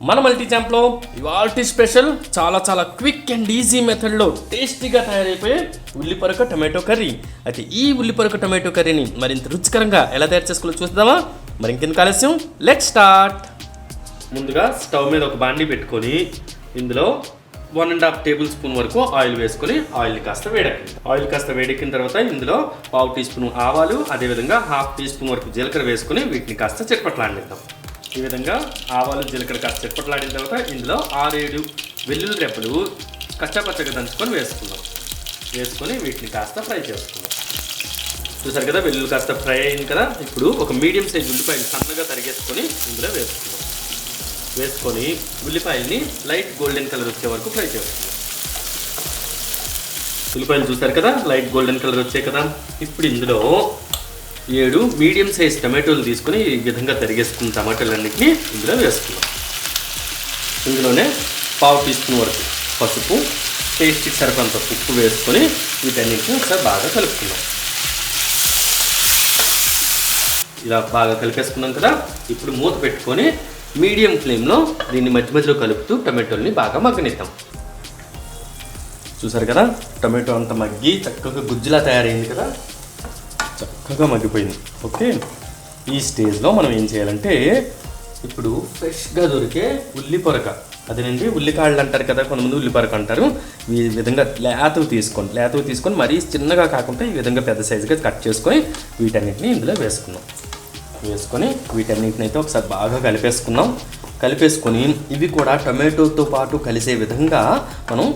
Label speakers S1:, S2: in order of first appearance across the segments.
S1: మన మల్టీ ఛాంప్లో ఇవాల్టి స్పెషల్ చాలా చాలా క్విక్ అండ్ ఈజీ మెథడ్లో టేస్టీగా తయారైపోయే ఉల్లిపొరక టమాటో కర్రీ. అయితే ఈ ఉల్లిపొరక టమాటో కర్రీని మరింత రుచికరంగా ఎలా తయారు చేసుకోవాలో చూద్దామా? మరి ఇంకెందుకు ఆలస్యం? లెట్ స్టార్ట్ ముందుగా స్టవ్ మీద ఒక బాండి పెట్టుకొని ఇందులో one and half table spoon వరకు ఆయిల్ వేసుకొని ఆయిల్ కాస్త వేడెక్కింది ఆయిల్ కాస్త వేడెక్కిన తర్వాత ఇందులో పావు టీ స్పూన్ ఆవాలు అదేవిధంగా హాఫ్ టీ స్పూన్ వరకు జీలకర్ర వేసుకొని వీటిని కాస్త చిట్పట్లాడిద్దాం ఈ విధంగా ఆవాలు జీలకర్ర కాస్త చిట్పట్లాడిన తర్వాత ఇందులో ఆరేడు వెల్లుల్లి రెప్పలు కచ్చాపచ్చగా దంచుకొని వేసుకుందాం. వేసుకొని వీటిని కాస్త ఫ్రై చేసుకుందాం. చూసారు కదా వెల్లుల్లి కాస్త ఫ్రై అయింది కదా? ఇప్పుడు ఒక మీడియం సైజ్ ఉల్లిపాయలు సన్నగా తరిగేసుకొని ఇందులో వేసుకుందాం. వేసుకొని ఉల్లిపాయల్ని లైట్ గోల్డెన్ కలర్ వచ్చే వరకు ఫ్రై చేసుకుందాం. ఉల్లిపాయలు చూసారు కదా లైట్ గోల్డెన్ కలర్ వచ్చాయి కదా? ఇప్పుడు ఇందులో ఏడు మీడియం సైజ్ టమాటోలు తీసుకొని ఈ విధంగా తరిగేసుకున్న టమాటోలన్నింటినీ ఇందులో వేసుకున్నాం ఇందులోనే పావు టీ స్పూన్ వరకు పసుపు టేస్ట్కి సరిపడంత ఉప్పు వేసుకొని వీటన్నింటిని ఒకసారి బాగా కలుపుకున్నాం ఇలా బాగా కలిపేసుకున్నాం కదా ఇప్పుడు మూత పెట్టుకొని మీడియం ఫ్లేమ్లో దీన్ని మధ్య మధ్యలో కలుపుతూ టమాటోల్ని బాగా మగ్గనిద్దాం. చూసారు కదా టమాటో అంతా మగ్గి చక్కగా గుజ్జులా తయారైంది కదా? చక్కగా మగ్గిపోయింది. ఓకే? ఈ స్టేజ్లో మనం ఏం చేయాలంటే ఇప్పుడు ఫ్రెష్గా దొరికే ఉల్లి పొరక. అదేనండి ఉల్లికాళ్ళు అంటారు కదా కొంతమంది ఉల్లి పొరక అంటారు. ఈ విధంగా లేతవి తీసుకోండి. లేతవి తీసుకొని మరీ చిన్నగా కాకుండా ఈ విధంగా పెద్ద సైజుగా కట్ చేసుకొని వీటన్నిటిని ఇందులో వేసుకున్నాం వేసుకొని వీటన్నిటిని అయితే ఒకసారి బాగా కలిపేసుకున్నాం కలిపేసుకొని ఇవి కూడా టమాటోతో పాటు కలిసే విధంగా మనం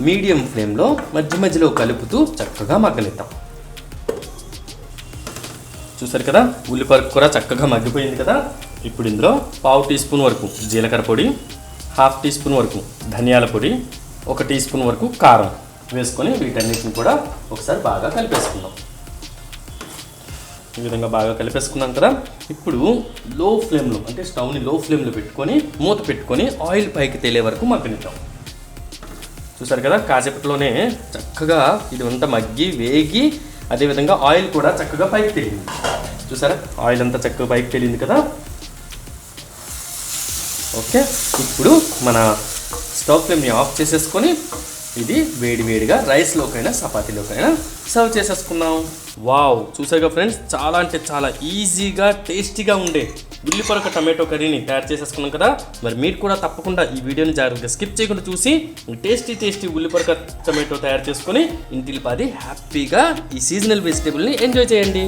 S1: మీడియం ఫ్లేమ్లో మధ్య మధ్యలో కలుపుతూ చక్కగా మగ్గనిద్దాం. చూసారు కదా? ఉల్లిపరకు కూర చక్కగా మగ్గిపోయింది కదా? ఇప్పుడు ఇందులో పావు టీ స్పూన్ వరకు జీలకర్ర పొడి హాఫ్ టీ స్పూన్ వరకు ధనియాల పొడి ఒక టీ స్పూన్ వరకు కారం వేసుకొని వీటన్నిటిని కూడా ఒకసారి బాగా కలిపేసుకుందాం. ఈ విధంగా బాగా కలిపేసుకున్నాం కదా? ఇప్పుడు లో ఫ్లేమ్లో అంటే స్టవ్ని లో ఫ్లేమ్లో పెట్టుకొని మూత పెట్టుకొని ఆయిల్ పైకి తేలే వరకు మగ్గనిద్దాం. చూసారు కదా? కాసేపట్లోనే చక్కగా ఇది అంతా మగ్గి వేగి అదేవిధంగా ఆయిల్ కూడా చక్కగా పైకి తేలింది. చూసారా? ఆయిల్ అంతా చక్కగా పైకి తేలింది కదా? ఓకే. ఇప్పుడు మన స్టవ్ ఫ్లేమ్ని ఆఫ్ చేసేసుకొని ఇది వేడి వేడిగా రైస్లోకైనా చపాతీలోకైనా సర్వ్ చేసేసుకున్నాం వావ్. చూసాగా ఫ్రెండ్స్? చాలా అంటే చాలా ఈజీగా టేస్టీగా ఉండే ఉల్లిపరక టమాటో కర్రీని తయారు చేసేసుకున్నాం కదా? మరి మీరు కూడా తప్పకుండా ఈ వీడియోని జాగ్రత్తగా స్కిప్ చేయకుండా చూసి టేస్టీ టేస్టీ ఉల్లిపరక టమాటో తయారు చేసుకొని ఇంటిల్లి హ్యాపీగా ఈ సీజనల్ వెజిటేబుల్ని ఎంజాయ్ చేయండి.